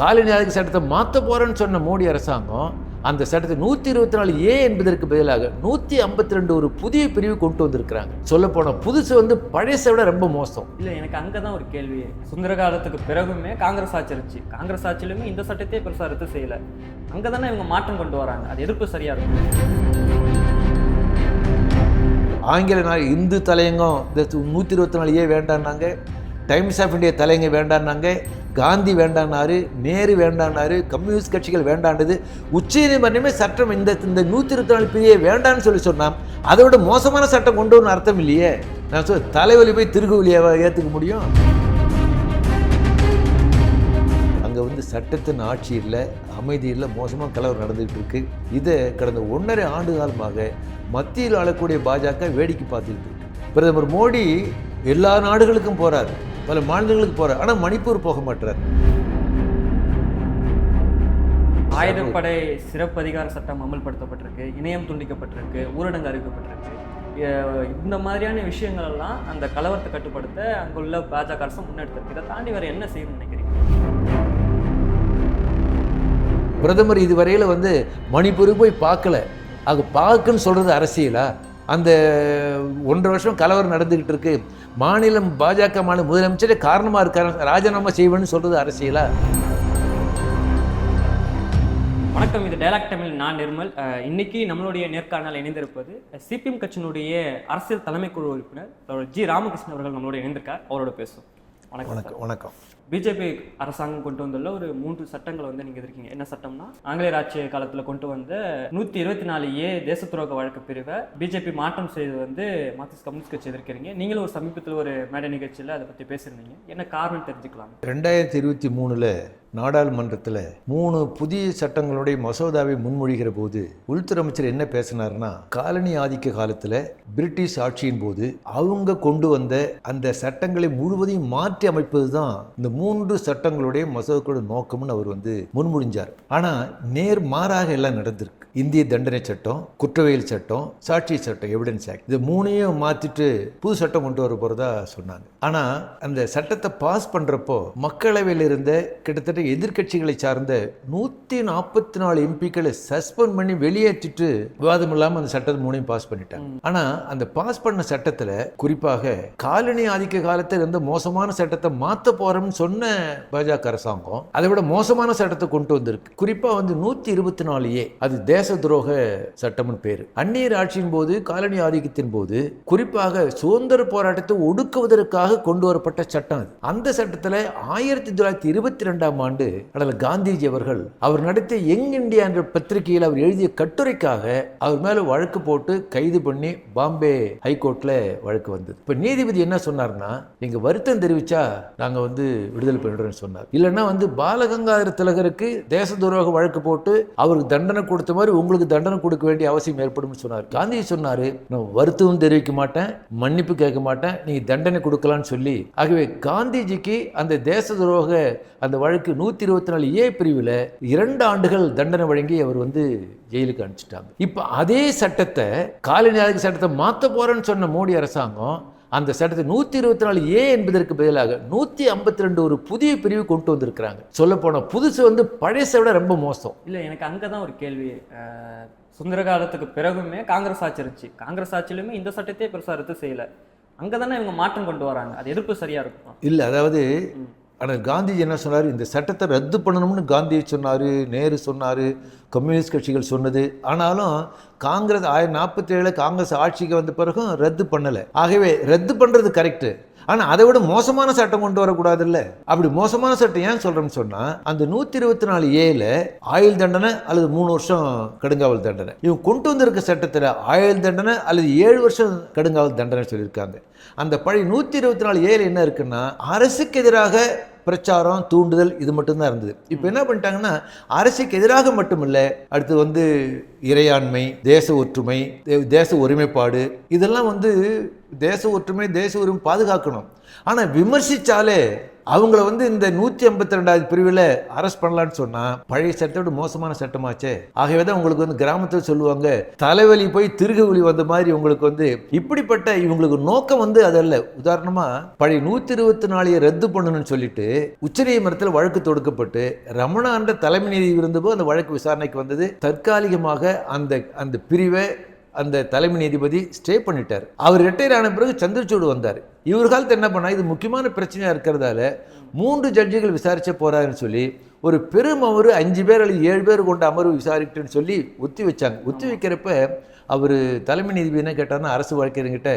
Colony ஆதிக்க சட்டத்தை மாற்ற போறேன்னு சொன்ன மோடி அரசாங்கம் அந்த சட்டத்தை நூற்றி இருபத்தி நாலு ஏ என்பதற்கு பதிலாக நூற்றி ஐம்பத்தி ரெண்டு ஒரு புதிய பிரிவு கொண்டு வந்திருக்கிறாங்க. சொல்ல போனால் புதுசு வந்து பழசை விட ரொம்ப மோசம். இல்லை எனக்கு அங்கே தான் ஒரு கேள்வி. சுந்தர காலத்துக்கு பிறகுமே காங்கிரஸ் ஆட்சி இருந்துச்சு. காங்கிரஸ் ஆட்சியிலுமே இந்த சட்டத்தையே பெருசாக ரத்து செய்யலை. அங்கே தானே இவங்க மாற்றம் கொண்டு வராங்க. அது எதிர்ப்பு சரியாக இருக்கும்? ஆங்கில நாள் இந்து தலையங்கம் இந்த நூற்றி இருபத்தி நாலு ஏ வேண்டான்னாங்க. டைம்ஸ் ஆஃப் இந்தியா தலையங்க வேண்டான்னாங்க. காந்தி வேண்டானாரு நேரு வேண்டானாரு கம்யூனிஸ்ட் கட்சிகள் வேண்டாண்டது உச்சநீதிமன்றமே சட்டம் இந்த இந்த நூற்றி இருபத்தி நாலு பிரியை வேண்டான்னு சொல்லி சொன்னான். அதை விட மோசமான சட்டம் கொண்டு வரணும் அர்த்தம் இல்லையே? நான் சொல் தலைவலி போய் திருகுவலியை ஏற்றுக்க முடியும்? அங்கே வந்து சட்டத்தின் ஆட்சி இல்லை அமைதி இல்லை மோசமாக கலவரம் நடந்துகிட்டு இருக்கு இதை கடந்த ஒன்றரை ஆண்டு காலமாக மத்தியில் ஆளக்கூடிய பாஜக வேடிக்கை பார்த்துட்டு இருக்கு. பிரதமர் மோடி எல்லா நாடுகளுக்கும் போறார். பல மாநிலங்களுக்கு போறார். ஆனால் மணிப்பூர் போக மாட்டார் ஆயுதப்படை சிறப்பு அதிகார சட்டம் அமல்படுத்தப்பட்டிருக்கு இணையம் துண்டிக்கப்பட்டிருக்கு ஊரடங்கு அறிவிக்கப்பட்டிருக்கு. இந்த மாதிரியான விஷயங்கள் எல்லாம் அந்த கலவரத்தை கட்டுப்படுத்த அங்குள்ள பாஜக அரசு முன்னெடுத்திருக்கு. இதை தாண்டி வேற என்ன செய்யணும்னு நினைக்கிறீங்க? பிரதமர் இதுவரையில் வந்து மணிப்பூருக்கு போய் பார்க்கல. அது பார்க்குன்னு சொல்கிறது அரசியலா? அந்த ஒன்றரை வருஷம் கலவரம் நடந்துக்கிட்டு இருக்கு. மாநிலம் பாஜக மாநில முதலமைச்சரே காரணமாக இருக்காரு. ராஜினாமா செய்வேன்னு சொல்கிறது அரசியலா? வணக்கம் இது டைலாக் தமிழ். நான் நிர்மல். இன்னைக்கு நம்மளுடைய நேர்காணல் இணைந்திருப்பது சிபிஎம் கட்சியினுடைய அரசியல் தலைமை குழு உறுப்பினர் ஜி ராமகிருஷ்ணன் அவர்கள் நம்மளோட இணைந்திருக்கார். அவரோட பேசும் வணக்கம். வணக்கம் வணக்கம். பிஜேபி அரசாங்கம் கொண்டு வந்துள்ள ஒரு மூன்று சட்டங்கள் வந்து நீங்க இருக்கீங்க என்ன சட்டம்னா ஆங்கிலேயர் ஆட்சி காலத்துல கொண்டு வந்த நூத்தி இருபத்தி நாலு ஏ தேச துரோக வழக்கு பிரிவை பிஜேபி மாற்றம் செய்து வந்து மார்க்சிஸ்ட் கம்யூனிஸ்ட் கட்சி எதிர்க்கிறீங்க. நீங்களும் ஒரு சமீபத்தில் ஒரு மேடை நிகழ்ச்சியில் அதை பத்தி பேசியிருந்தீங்க. என்ன காரணம் தெரிஞ்சுக்கலாம்? ரெண்டாயிரத்தி இருபத்தி மூணில் நாடாளுமன்றத்தில் மூணு புதிய சட்டங்களுடைய மசோதாவை முன்மொழிகிற போது உள்துறை அமைச்சர் என்ன பேசினார்னா காலனி ஆதிக்க காலத்தில் பிரிட்டிஷ் ஆட்சியின் போது அவங்க கொண்டு வந்த அந்த சட்டங்களை முழுவதையும் மாற்றி அமைப்பது தான் இந்த மூன்று சட்டங்களுடைய மசோதாக்களோட நோக்கம்னு அவர் வந்து முன்மொழிஞ்சார். ஆனால் நேர் மாறாக எல்லாம் நடந்திருக்கு. இந்திய தண்டனை சட்டம் குற்றவியல் சட்டம் சாட்சி சட்டம் எவிடன்ஸ் ஆக்ட் இது மூணையும் மாற்றிட்டு புது சட்டம் கொண்டு வர போகிறதா சொன்னாங்க. ஆனால் அந்த சட்டத்தை பாஸ் பண்ணுறப்போ மக்களவையில் இருந்த கிட்டத்தட்ட எதிர்க்கட்சிகளை சார்ந்த நூற்றி நாற்பத்தி நாலு எம்பிக்களை சஸ்பெண்ட் பண்ணி வெளியேற்றிட்டு விவாதம் இல்லாமல் அந்த சட்டத்தை மூணையும் பாஸ் பண்ணிட்டாங்க. ஆனால் அந்த பாஸ் பண்ண சட்டத்தில் குறிப்பாக காலனி ஆதிக்க காலத்தில் இருந்த மோசமான சட்டத்தை மாற்ற போகிறோம்னு சொன்ன பாஜக அரசாங்கம் அதை விட மோசமான சட்டத்தை கொண்டு வந்திருக்கு. குறிப்பாக வந்து நூற்றி இருபத்தி நாலு ஏ அது தேச துரோக சட்டம்னு பேர். அந்நியர் ஆட்சியின் போது காலனி ஆதிக்கத்தின் போது குறிப்பாக சுதந்திர போராட்டத்தை ஒடுக்குவதற்காக கொண்டு வரப்பட்ட சட்டம் அது. அந்த சட்டத்தில் ஆயிரத்தி தொள்ளாயிரத்தி இருபத்தி ரெண்டாம் ஆண்டு அடல காந்திஜி அவர்கள் அவர் நடத்திய யங் இந்தியா என்ற பத்திரிகையில் அவர் எழுதிய கட்டுரைக்காக அவர் மேல வழக்கு போட்டு கைது பண்ணி பாம்பே ஹைகோர்ட்டில் வழக்கு வந்தது. இப்போ நீதிபதி என்ன சொன்னார்னா நீங்க வருத்தம் தெரிவிச்சா நாங்க வந்து விடுதலை பண்ணிடுறோம்னு சொன்னார். இல்லைன்னா வந்து பாலகங்காதர திலகருக்கு தேச துரோக வழக்கு போட்டு அவருக்கு தண்டனை கொடுத்த மாதிரி உங்களுக்கு தண்டனை கொடுக்க வேண்டிய அவசியம் ஏற்படும் சொன்னார். காந்திஜி சொன்னார் நான் வருத்தமும் தெரிவிக்க மாட்டேன் மன்னிப்பு கேட்க மாட்டேன் நீ தண்டனை கொடுக்கலாம்னு சொல்லி. ஆகவே காந்திஜிக்கு அந்த தேச துரோக அந்த வழக்கு நூத்தி இருபத்தி நாலு ஏ பிரிவில் இரண்டு ஆண்டுகள் தண்டனை வழங்கி அவர் வந்து ஜெயிலுக்கு அனுப்பிச்சிட்டாங்க. இப்போ அதே சட்டத்தை காலனி ஆதிக்க சட்டத்தை மாற்ற போறேன்னு சொன்ன மோடி அரசாங்கம் அந்த சட்டத்தை நூற்றி இருபத்தி நாலு ஏ என்பதற்கு பதிலாக நூற்றி ஐம்பத்தி ரெண்டு ஒரு புதிய பிரிவு கொண்டு வந்திருக்கிறாங்க. சொல்ல போனால் புதுசு வந்து பழசை விட ரொம்ப மோசம். இல்லை எனக்கு அங்கே தான் ஒரு கேள்வி. அஹ், சுதந்திர காலத்துக்கு பிறகுமே காங்கிரஸ் ஆட்சி இருந்துச்சு. காங்கிரஸ் ஆட்சியிலுமே இந்த சட்டத்தையே பெருசாக ரத்து செய்யலை. அங்கே தானே இவங்க மாற்றம் கொண்டு வராங்க. அது எதிர்ப்பு சரியாக இருக்கும். இல்லை அதாவது ஆனால் காந்திஜி என்ன சொன்னார்? இந்த சட்டத்தை ரத்து பண்ணணும்னு காந்தி சொன்னார் நேரு சொன்னார் கம்யூனிஸ்ட் கட்சிகள் சொன்னது. ஆனாலும் காங்கிரஸ் ஆயிரத்தி நாற்பத்தி ஏழில் காங்கிரஸ் ஆட்சிக்கு வந்த பிறகும் ரத்து பண்ணலை. ஆகவே ரத்து பண்ணுறது கரெக்டு ஆனால் அதை விட மோசமான சட்டம் கொண்டு வரக்கூடாதுல்ல? அப்படி மோசமான சட்டம் ஏன் சொல்கிறேன்னு சொன்னால் அந்த நூற்றி இருபத்தி நாலு ஏல ஆயுள் தண்டனை அல்லது மூணு வருஷம் கடுங்காவல் தண்டனை. இவங்க கொண்டு வந்திருக்க சட்டத்தில் ஆயுள் தண்டனை அல்லது ஏழு வருஷம் கடுங்காவல் தண்டனை சொல்லியிருக்காங்க. அந்த பழைய நூற்றி இருபத்தி நாலு ஏழு என்ன இருக்குன்னா அரசுக்கு எதிராக பிரச்சாரம் தூண்டுதல் இது மட்டும்தான் இருந்தது. இப்போ என்ன பண்ணிட்டாங்கன்னா அரசுக்கு எதிராக மட்டுமில்லை அடுத்து வந்து இறையாண்மை தேச ஒற்றுமை தேச ஒருமைப்பாடு இதெல்லாம் வந்து தேச ஒற்றுமை தேச உரிமை பாதுகாக்கணும். ஆனால் விமர்சிச்சாலே அவங்கள வந்து இந்த நூற்றி ஐம்பத்தி ரெண்டாவது பிரிவில் அரெஸ்ட் பண்ணலான்னு சொன்னால் பழைய சட்டத்தோட மோசமான சட்டமாச்சே. ஆகவே தான் உங்களுக்கு வந்து கிராமத்தில் சொல்லுவாங்க தலைவலி போய் திருகு வலி வந்த மாதிரி உங்களுக்கு வந்து இப்படிப்பட்ட இவங்களுக்கு நோக்கம் வந்து அதல்ல உதாரணமாக பழைய நூற்றி இருபத்தி நாலையை ரத்து பண்ணணும்னு சொல்லிட்டு உச்சநீதிமன்றத்தில் வழக்கு தொடுக்கப்பட்டு ரமணா என்ற தலைமை நீதி இருந்தபோது அந்த வழக்கு விசாரணைக்கு வந்தது. தற்காலிகமாக அந்த அந்த பிரிவை அந்த தலைமை நீதிபதி ஸ்டே பண்ணிட்டார். அவர் ரிட்டையர் ஆன பிறகு சந்திரசூடு வந்தார். இவர் காலத்து என்ன பண்ணா இது முக்கியமான பிரச்சனையாக இருக்கிறதால மூன்று ஜட்ஜிகள் விசாரிச்ச போறாருன்னு சொல்லி ஒரு பெரும் அமர்வு அஞ்சு பேர் அல்லது ஏழு பேர் கொண்ட அமர்வு விசாரிக்கட்டுன்னு சொல்லி ஒத்தி வச்சாங்க. ஒத்தி வைக்கிறப்ப அவர் தலைமை நீதிபதி என்ன கேட்டார்னா அரசு வழக்கறிஞர்கிட்ட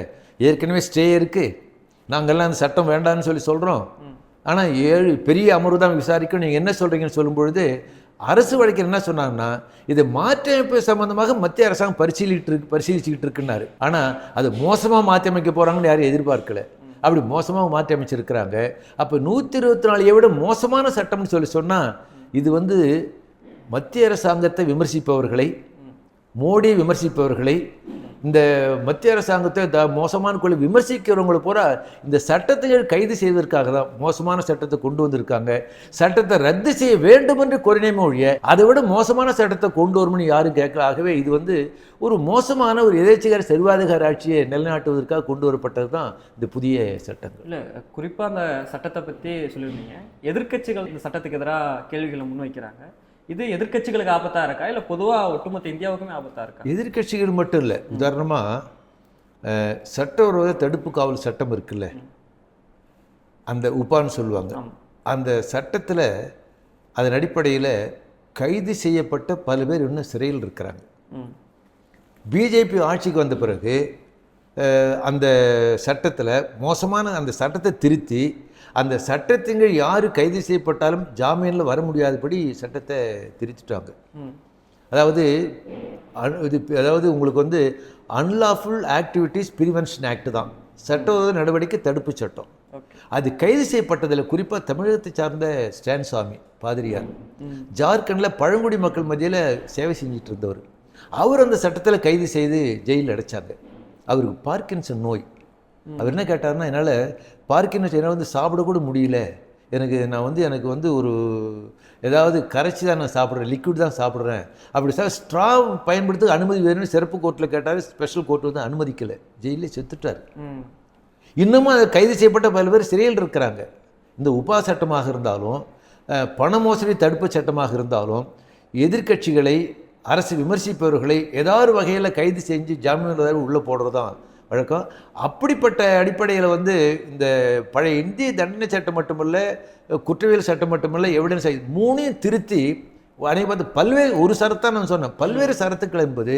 ஏற்கனவே ஸ்டே இருக்கு. நாங்கள்லாம் அந்த சட்டம் வேண்டாம்னு சொல்லி சொல்கிறோம் ஆனால் ஏழு பெரிய அமர்வு தான் விசாரிக்கும் நீங்கள் என்ன சொல்கிறீங்கன்னு சொல்லும் பொழுது அரசு வழக்கில் என்ன சொன்னாங்கன்னா இதை மாற்றியமைப்பு சம்பந்தமாக மத்திய அரசாங்கம் பரிசீலிட்டு இருக்கு பரிசீலிச்சுக்கிட்டு இருக்குன்னாரு. ஆனால் அது மோசமாக மாற்றி அமைக்க போகிறாங்கன்னு யாரும் எதிர்பார்க்கல. அப்படி மோசமாக மாற்றி அமைச்சிருக்கிறாங்க அப்போ நூற்றி இருபத்தி நாலையை விட மோசமான சட்டம்னு சொல்லி சொன்னால் இது வந்து மத்திய அரசாங்கத்தை விமர்சிப்பவர்களை மோடியை விமர்சிப்பவர்களை இந்த மத்திய அரசாங்கத்தை த மோசமான குழு விமர்சிக்கிறவங்களை பூரா இந்த சட்டத்தை கைது செய்வதற்காக தான் மோசமான சட்டத்தை கொண்டு வந்திருக்காங்க. சட்டத்தை ரத்து செய்ய வேண்டும் என்று கோரினேமே ஒழிய அதை விட மோசமான சட்டத்தை கொண்டு வரும்னு யாரும் கேட்கல ஆகவே இது வந்து ஒரு மோசமான ஒரு எதேச்சிகார சர்வாதிகார ஆட்சியை நிலைநாட்டுவதற்காக கொண்டு வரப்பட்டது தான் இந்த புதிய சட்டங்கள். இல்லை குறிப்பாக அந்த சட்டத்தை பற்றி சொல்லியிருந்தீங்க. எதிர்க்கட்சிகள் இந்த சட்டத்துக்கு எதிராக கேள்விகளை முன்வைக்கிறாங்க. இது எதிர்க்கட்சிகளுக்கு ஆபத்தா இருக்கா? இல்லை பொதுவாக ஒட்டுமொத்த இந்தியாவுக்குமே ஆபத்தா இருக்கா? எதிர்க்கட்சிகள் மட்டும் இல்லை. உதாரணமாக சட்டவிரோத தடுப்பு காவல் சட்டம் இருக்குல்ல? அந்த உப்பான்னு சொல்லுவாங்க. அந்த சட்டத்தில் அதன் அடிப்படையில் கைது செய்யப்பட்ட பல பேர் இன்னும் சிறையில் இருக்கிறாங்க. பிஜேபி ஆட்சிக்கு வந்த பிறகு அந்த சட்டத்தில் மோசமான அந்த சட்டத்தை திருத்தி அந்த சட்டத்தின் கீழ் யார் கைது செய்யப்பட்டாலும் ஜாமீனில் வர முடியாதபடி சட்டத்தை திருத்திட்டாங்க ம். அதாவது இது அதாவது உங்களுக்கு வந்து அன்லாஃபுல் ஆக்டிவிட்டீஸ் ப்ரிவென்ஷன் ஆக்ட் தான். சட்டவிரோத நடவடிக்கை தடுப்பு சட்டம். அது கைது செய்யப்பட்டதில் குறிப்பாக தமிழகத்தை சார்ந்த ஸ்டான் சுவாமி பாதிரியார் ஜார்க்கண்டில் பழங்குடி மக்கள் மத்தியில் சேவை செஞ்சுட்டு இருந்தவர். அவர் அந்த சட்டத்தில் கைது செய்து ஜெயிலில் அடைச்சாங்க. அவருக்கு பார்க்கின்சன் நோய். அவர் என்ன கேட்டார்னா என்னால் பார்க்கின்சன் என்னால் வந்து சாப்பிடக்கூட முடியல. எனக்கு நான் வந்து எனக்கு வந்து ஒரு ஏதாவது கரைச்சி தான் நான் சாப்பிட்றேன் லிக்விட் தான் சாப்பிட்றேன். அப்படி சார் ஸ்ட்ரா பயன்படுத்த அனுமதி வேணும்னு சிறப்பு கோர்ட்டில் கேட்டார் ஸ்பெஷல் கோர்ட் வந்து அனுமதிக்கலை. ஜெயிலே செத்துட்டார். இன்னமும் அது கைது செய்யப்பட்ட பல பேர் சிறையில் இருக்கிறாங்க. இந்த உபா சட்டமாக இருந்தாலும் பண மோசடி தடுப்பு சட்டமாக இருந்தாலும் எதிர்க்கட்சிகளை அரசு விமர்சிப்பவர்களை ஏதாவது வகையில் கைது செஞ்சு ஜாமீன் உள்ளே போடுறது தான் வழக்கம். அப்படிப்பட்ட அடிப்படையில் வந்து இந்த பழைய இந்திய தண்டனை சட்டம் மட்டுமல்ல குற்றவியல் சட்டம் மட்டுமல்ல எவிடன்ஸ் மூணையும் திருத்தி அனைவரும் பல்வேறு ஒரு சரத்தான் நான் சொன்னேன். பல்வேறு சரத்துக்கள் என்பது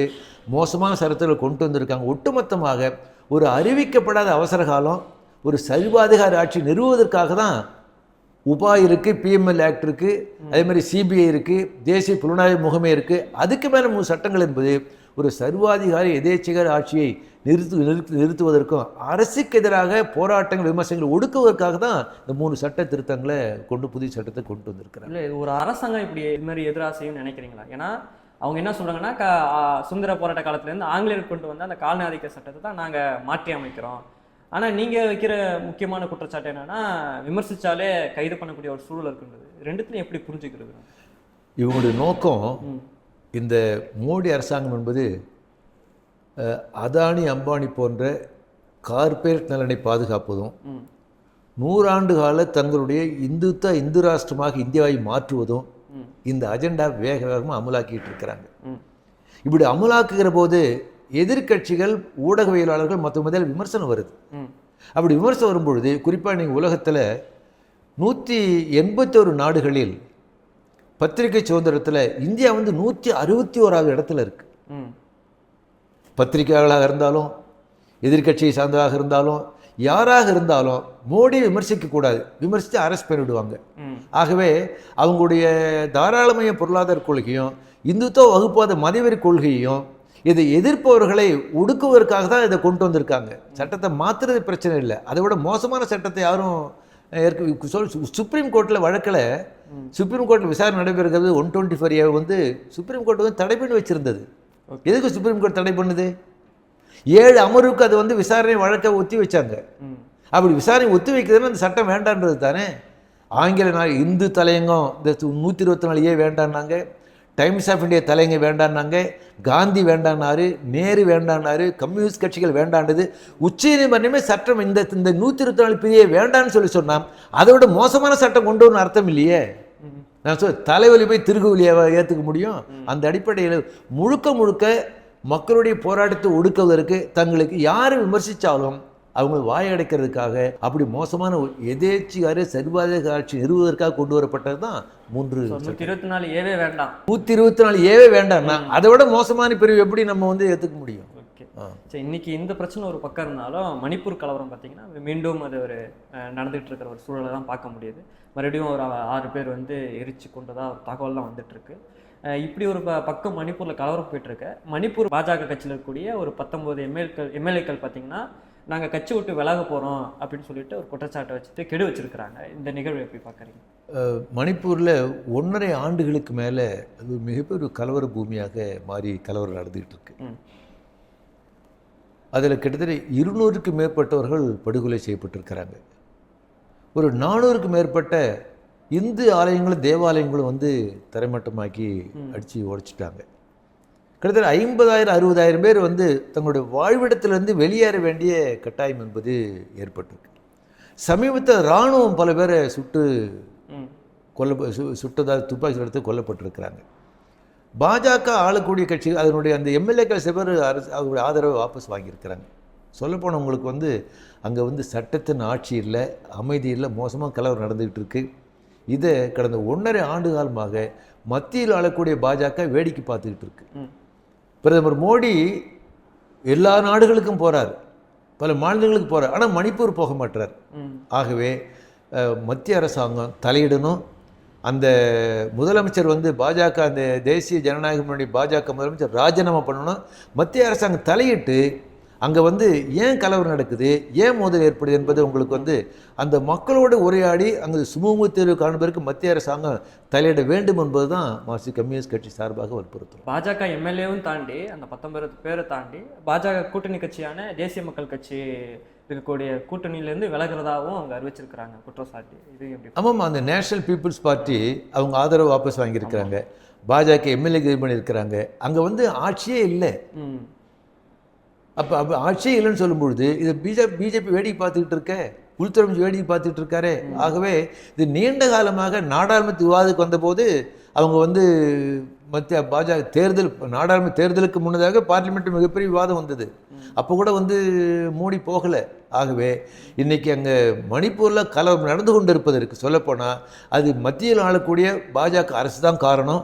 மோசமான சரத்துக்களை கொண்டு வந்திருக்காங்க. ஒட்டுமொத்தமாக ஒரு அறிவிக்கப்படாத அவசர காலம் ஒரு சர்வாதிகார ஆட்சி நிறுவுவதற்காக தான் உபா இருக்குது பிஎம்எல் ஆக்ட் இருக்குது அதே மாதிரி சிபிஐ இருக்குது தேசிய புலனாய்வு முகமை இருக்குது அதுக்கு மேலே மூணு சட்டங்கள் என்பது ஒரு சர்வாதிகாரி எதேச்சிகார ஆட்சியை நிறுத்து நிறுத்து நிறுத்துவதற்கும் அரசுக்கு எதிராக போராட்டங்கள் விமர்சனங்கள் ஒடுக்குவதற்காக தான் இந்த மூணு சட்ட திருத்தங்களை கொண்டு புதிய சட்டத்தை கொண்டு வந்திருக்கிறாங்க. இல்லை ஒரு அரசாங்கம் இப்படி இது மாதிரி எதிராக செய்யும்னு நினைக்கிறீங்களா? ஏன்னா அவங்க என்ன சொல்றாங்கன்னா க ஆ, சுதந்திர போராட்ட காலத்துலேருந்து ஆங்கிலேயர் கொண்டு வந்த அந்த காலனி ஆதிக்க சட்டத்தை தான் நாங்கள் மாற்றி அமைக்கிறோம். ஆனால் நீங்கள் வைக்கிற முக்கியமான குற்றச்சாட்டு என்னன்னா விமர்சிச்சாலே கைது பண்ணக்கூடிய ஒரு சூழல் இருக்குன்றது. ரெண்டுத்தையும் எப்படி புரிஞ்சுக்கிறது? இவங்களுடைய நோக்கம் இந்த மோடி அரசாங்கம் என்பது அதானி அம்பானி போன்ற கார்ப்பரேட் நலனை பாதுகாப்பதும் நூறாண்டு கால தங்களுடைய இந்துத்துவ இந்து ராஷ்டிரமாக இந்தியாவை மாற்றுவதும் இந்த அஜெண்டா வேக வேகமாக அமலாக்கிட்டு இருக்கிறாங்க. இப்படி அமலாக்குகிற போது எதிர்க்கட்சிகள் ஊடகவியலாளர்கள் மற்ற முதல் விமர்சனம் வருது. அப்படி விமர்சனம் வரும்பொழுது குறிப்பாக நீங்கள் உலகத்தில் நூற்றி எண்பத்தோரு நாடுகளில் பத்திரிகை சுதந்திரத்தில் இந்தியா வந்து நூற்றி அறுபத்தி ஓராவது இடத்துல இருக்குது ம். பத்திரிகையாளர்களாக இருந்தாலும் எதிர்க்கட்சியை சார்ந்ததாக இருந்தாலும் யாராக இருந்தாலும் மோடியை விமர்சிக்கக்கூடாது விமர்சித்து அரெஸ்ட் பண்ணிவிடுவாங்க ஆகவே அவங்களுடைய தாராளமய பொருளாதார கொள்கையும் இந்துத்துவ வகுப்பாத மதவெறி கொள்கையும் இதை எதிர்ப்பவர்களை ஒடுக்குவதற்காக தான் இதை கொண்டு வந்திருக்காங்க. சட்டத்தை மாற்றுறது பிரச்சனை இல்லை. அதை விட மோசமான சட்டத்தை யாரும் ஏற்க சொல் சுப்ரீம் கோர்ட்டில் வழக்கில் சுப்ரீம் கோர்ட்டில் விசாரணை நடைபெறுகிறது ஒன் டுவெண்ட்டி ஃபோர் வந்து சுப்ரீம் கோர்ட் வந்து தடை பண்ணி வச்சிருந்தது. எதுக்கு சுப்ரீம் கோர்ட் தடை பண்ணுது? ஏழு அமர்வுக்கு அது வந்து விசாரணை வழக்கை ஒத்தி வச்சாங்க. அப்படி விசாரணை ஒத்தி வைக்கிறதுன்னா அந்த சட்டம் வேண்டான்றது தானே? ஆங்கில நாள் இந்து தலையங்கம் இந்த நூற்றி இருபத்தி நாலு ஏ வேண்டான்னாங்க டைம்ஸ் ஆஃப் இந்தியா தலைங்க வேண்டான்னாங்க காந்தி வேண்டானாரு நேரு வேண்டானாரு கம்யூனிஸ்ட் கட்சிகள் வேண்டாண்டது உச்சநீதிமன்றமே சட்டம் இந்த இந்த நூற்றி இருபத்தி நாலு பிரியை வேண்டான்னு சொல்லி சொன்னால் அதை விட மோசமான சட்டம் கொண்டு வரணும் அர்த்தம் இல்லையே? நான் சொல் தலைவலி போய் திருகுவலியை ஏற்றுக்க முடியும்? அந்த அடிப்படையில் முழுக்க முழுக்க மக்களுடைய போராட்டத்தை ஒடுக்குவதற்கு தங்களுக்கு யார் விமர்சித்தாலும் அவங்க வாய் அடைக்கிறதுக்காக அப்படி மோசமான எதேச்சியாரு சர்வாதிகார ஆட்சி நிறுவுவதற்காக கொண்டு வரப்பட்டது தான் மூன்று நூற்றி இருபத்தி நாலு ஏவே வேண்டாம். நூற்றி இருபத்தி நாலு ஏவே வேண்டாம்னா அதை விட மோசமான பிரிவு எப்படி நம்ம வந்து ஏற்றுக்க முடியும். சரி இன்னைக்கு இந்த பிரச்சனை ஒரு பக்கம் இருந்தாலும் மணிப்பூர் கலவரம் பார்த்தீங்கன்னா மீண்டும் அது ஒரு அஹ், நடந்துட்டு இருக்கிற ஒரு சூழலை தான் பார்க்க முடியுது. மறுபடியும் ஒரு ஆறு பேர் வந்து எரிச்சு கொண்டதா ஒரு தகவல்லாம் வந்துட்டு இருக்கு. அஹ், இப்படி ஒரு பக்கம் மணிப்பூரில் கலவரம் போயிட்டு இருக்க. மணிப்பூர் பாஜக கட்சியில் இருக்கக்கூடிய ஒரு பத்தொன்பது எம்எல்கள் எம்எல்ஏக்கள் பார்த்தீங்கன்னா நாங்கள் கட்சி விட்டு விலக போகிறோம் அப்படின்னு சொல்லிட்டு ஒரு குற்றச்சாட்டை வச்சுட்டு கெடு வச்சிருக்கிறாங்க. இந்த நிகழ்வை எப்படி பார்க்குறீங்க? மணிப்பூரில் ஒன்றரை ஆண்டுகளுக்கு மேலே அது ஒரு மிகப்பெரிய கலவர பூமியாக மாறி கலவரம் நடந்துகிட்டு இருக்கு. அதில் கிட்டத்தட்ட இருநூறுக்கு மேற்பட்டவர்கள் படுகொலை செய்யப்பட்டிருக்கிறாங்க. ஒரு நானூறுக்கு மேற்பட்ட இந்து ஆலயங்களும் தேவாலயங்களும் வந்து தரைமட்டமாக்கி அடித்து உடைச்சிட்டாங்க. கிட்டத்தட்ட ஐம்பதாயிரம் அறுபதாயிரம் பேர் வந்து தங்களுடைய வாழ்விடத்திலிருந்து வெளியேற வேண்டிய கட்டாயம் என்பது ஏற்பட்டிருக்கு. சமீபத்தில் இராணுவம் பல பேரை சுட்டு கொல்ல சு சுட்டதால் துப்பாக்கி எடுத்து கொல்லப்பட்டிருக்கிறாங்க. பாஜக ஆளக்கூடிய கட்சி அதனுடைய அந்த எம்எல்ஏக்கள் சிலர் அரசு அவருடைய ஆதரவை வாபஸ் வாங்கியிருக்கிறாங்க. சொல்லப்போனவங்களுக்கு வந்து அங்கே வந்து சட்டத்தின் ஆட்சி இல்லை அமைதி இல்லை மோசமாக கலவரம் நடந்துகிட்டு இருக்கு. இதை கடந்த ஒன்றரை ஆண்டு காலமாக மத்தியில் ஆளக்கூடிய பாஜக வேடிக்கை பார்த்துக்கிட்டு இருக்கு. ம். பிரதமர் மோடி எல்லா நாடுகளுக்கும் போகிறார் பல மாநிலங்களுக்கு போகிறார் ஆனால் மணிப்பூர் போக மாட்டார் ஆகவே மத்திய அரசாங்கம் தலையிடணும். அந்த முதலமைச்சர் வந்து பாஜக அந்த தேசிய ஜனநாயக முன்னணி பாஜக முதலமைச்சர் ராஜினாமா பண்ணணும். மத்திய அரசாங்கம் தலையிட்டு அங்கே வந்து ஏன் கலவரம் நடக்குது? ஏன் மோதல் ஏற்படுது என்பது உங்களுக்கு வந்து அந்த மக்களோடு உரையாடி அங்கே சுமூக தீர்வு காண்பதற்கு மத்திய அரசாங்கம் தலையிட வேண்டும் என்பது தான் மார்க்சிஸ்ட் கம்யூனிஸ்ட் கட்சி சார்பாக வற்புறுத்தும் பாஜக எம்எல்ஏவும் தாண்டி அந்த பத்தொன்பது பேரை தாண்டி பாஜக கூட்டணி கட்சியான தேசிய மக்கள் கட்சி இருக்கக்கூடிய கூட்டணியிலேருந்து விலகிறதாவும் அவங்க அறிவிச்சிருக்கிறாங்க குற்றச்சாட்டு. இது எப்படி ஆமாம் அந்த நேஷனல் பீப்புள்ஸ் பார்ட்டி அவங்க ஆதரவு வாபஸ் வாங்கியிருக்கிறாங்க. பாஜக எம்எல்ஏ இது பண்ணியிருக்கிறாங்க அங்கே வந்து ஆட்சியே இல்லை. அப்போ அப்போ ஆட்சியே இல்லைன்னு சொல்லும்பொழுது இது பிஜேபி பிஜேபி வேடிக்கை பார்த்துக்கிட்டு இருக்க உள்துறை அமைச்சர் வேடிக்கை பார்த்துட்டு இருக்காரு. ஆகவே இது நீண்ட காலமாக நாடாளுமன்ற விவாதத்துக்கு வந்தபோது அவங்க வந்து மத்திய பாஜக தேர்தல் நாடாளுமன்ற தேர்தலுக்கு முன்னதாக பார்லிமெண்ட் மிகப்பெரிய விவாதம் வந்தது. அப்போ கூட வந்து மோடி போகலை. ஆகவே இன்னைக்கு அங்கே மணிப்பூரில் கலவரம் நடந்து கொண்டு இருப்பதற்கு சொல்லப்போனால் அது மத்தியில் ஆளக்கூடிய பாஜக அரசு தான் காரணம்.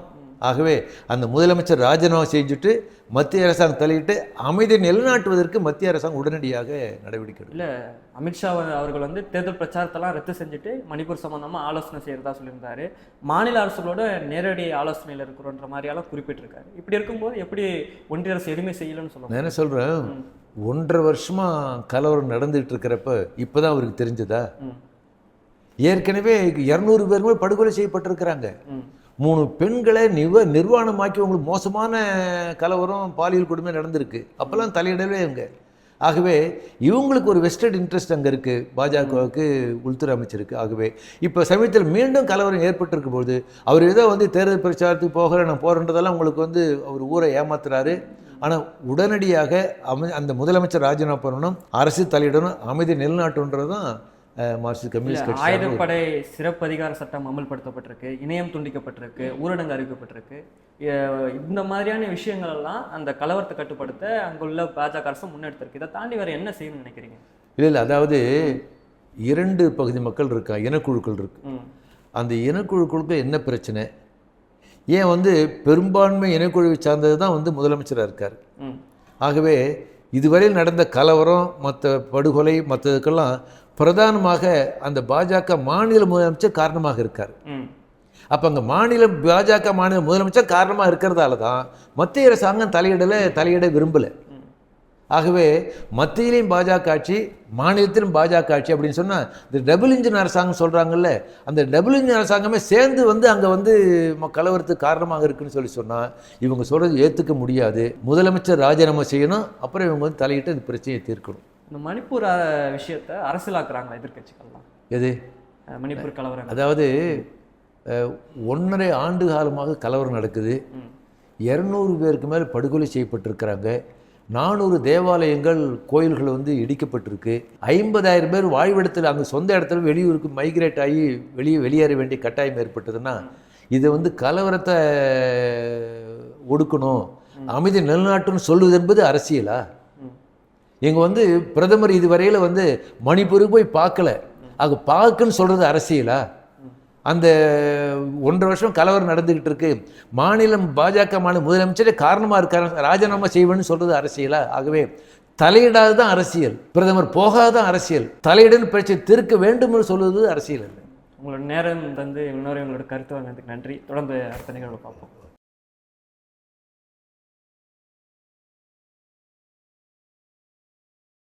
ஆகவே அந்த முதலமைச்சர் ராஜினாமா செஞ்சுட்டு மத்திய அரசாங்கம் தலையிட்டு அமைதியை நிலைநாட்டுவதற்கு மத்திய அரசாங்கம் உடனடியாக நடவடிக்கை இல்லை அமித்ஷா அவர்கள் வந்து தேர்தல் பிரச்சாரத்தெல்லாம் ரத்து செஞ்சுட்டு மணிப்பூர் சம்பந்தமாக ஆலோசனை செய்கிறதா சொல்லியிருந்தாரு. மாநில அரசுகளோட நேரடி ஆலோசனையில் இருக்கிறோன்ற மாதிரியெல்லாம் குறிப்பிட்டிருக்காரு. இப்படி இருக்கும்போது எப்படி ஒன்றிய அரசு எதுவுமே செய்யலன்னு சொல்ல நான் என்ன சொல்கிறேன் ஒன்றரை வருஷமாக கலவரம் நடந்துகிட்டு இருக்கிறப்ப இப்போ தான் அவருக்கு தெரிஞ்சதா? ஏற்கனவே இரநூறு பேர் மேல் படுகொலை செய்யப்பட்டிருக்கிறாங்க. மூணு பெண்களை நிவ நிர்வாணமாக்கி உங்களுக்கு மோசமான கலவரம் பாலியல் கொடுமை நடந்திருக்கு. அப்போல்லாம் தலையிடவே இவங்க. ஆகவே இவங்களுக்கு ஒரு வெஸ்டட் இன்ட்ரெஸ்ட் அங்கே இருக்குது பாஜகவுக்கு உள்துறை அமைச்சருக்கு ஆகவே இப்போ சமயத்தில் மீண்டும் கலவரம் ஏற்பட்டிருக்கும் பொழுது அவர் ஏதோ வந்து தேர்தல் பிரச்சாரத்துக்கு போகிற நான் போகிறன்றதெல்லாம் உங்களுக்கு வந்து அவர் ஊரை ஏமாத்துறாரு. ஆனால் உடனடியாக அமை அந்த முதலமைச்சர் ராஜினாமா பண்ணணும் அரசு தலையிடணும் அமைதி நிலைநாட்டுன்றது தான் மார்க்சிஸ்ட் கம்யூனிஸ்ட் கட்சி ஆயுதப்படை சிறப்பு அதிகார சட்டம் அமல்படுத்தப்பட்டிருக்கு இணையம் துண்டிக்கப்பட்டிருக்கு ஊரடங்கு அறிவிக்கப்பட்டிருக்கு. இந்த மாதிரியான விஷயங்கள் எல்லாம் அந்த கலவரத்தை கட்டுப்படுத்த அங்குள்ள பாஜக அரசு முன்னெடுத்திருக்கு. இதை தாண்டி வேற என்ன செய்யணும்னு நினைக்கிறீங்க? இல்லை இல்லை அதாவது இரண்டு பகுதி மக்கள் இருக்கா இனக்குழுக்கள் இருக்கு. அந்த இனக்குழுக்களுக்கு என்ன பிரச்சனை? ஏன் வந்து பெரும்பான்மை இனக்குழுவை சார்ந்தது தான் வந்து முதலமைச்சராக இருக்கார். ஆகவே இதுவரையில் நடந்த கலவரம் மற்ற படுகொலை மற்றதுக்கெல்லாம் பிரதானமாக அந்த பாஜக மாநில முதலமைச்சர் காரணமாக இருக்கார். அப்போ அங்கே மாநில பாஜக மாநில முதலமைச்சர் காரணமாக இருக்கிறதால தான் மத்திய அரசாங்கம் தலையிடலை தலையிட விரும்பலை. ஆகவே மத்தியிலையும் பாஜக ஆட்சி மாநிலத்திலும் பாஜக ஆட்சி அப்படின்னு சொன்னால் இந்த டபுள் இன்ஜின் அரசாங்கம் சொல்கிறாங்கல்ல அந்த டபுள் இன்ஜின் அரசாங்கமே சேர்ந்து வந்து அங்கே வந்து கலவரத்துக்கு காரணமாக இருக்குன்னு சொல்லி சொன்னால் இவங்க சொல்கிறது ஏற்றுக்க முடியாது. முதலமைச்சர் ராஜினாமா செய்யணும் அப்புறம் இவங்க வந்து தலையிட்டு இந்த பிரச்சனையை தீர்க்கணும். இந்த மணிப்பூர் விஷயத்தை அரசியலாக்குறாங்களா எதிர்க்கட்சிகள்லாம்? எது? மணிப்பூர் கலவரம். அதாவது ஒன்றரை ஆண்டு காலமாக கலவரம் நடக்குது. இரநூறு பேருக்கு மேலே படுகொலை செய்யப்பட்டிருக்கிறாங்க. நானூறு தேவாலயங்கள் கோயில்கள் வந்து இடிக்கப்பட்டிருக்கு. ஐம்பதாயிரம் பேர் வாழ்விடத்தில் அங்கே சொந்த இடத்துல வெளியூருக்கு மைக்ரேட் ஆகி வெளியே வெளியேற வேண்டிய கட்டாயம் ஏற்பட்டதுன்னா இது வந்து கலவரத்தை ஒடுக்கணும். அமைதி நிலநாட்டுன்னு சொல்லுவது என்பது அரசியலா. இங்கே வந்து பிரதமர் இதுவரையில் வந்து மணிப்பூருக்கு போய் பார்க்கல. அது பார்க்குன்னு சொல்கிறது அரசியலா? அந்த ஒன்றரை வருஷம் கலவரம் நடந்துக்கிட்டு இருக்கு. மாநிலம் பாஜக மாநில முதலமைச்சரே காரணமாக இருக்காரு. ராஜினாமா செய்வேன்னு சொல்கிறது அரசியலா? ஆகவே தலையிடாது தான் அரசியல். பிரதமர் போகாத அரசியல். தலையிடன்னு பிரச்சனை திருக்க வேண்டும்னு சொல்வது அரசியல் இல்லை உங்களோட நேரம் தந்து இன்னொரு உங்களோட கருத்து வாங்கினதுக்கு நன்றி. தொடர்ந்து அடுத்த நிகழ்வு பார்ப்போம்.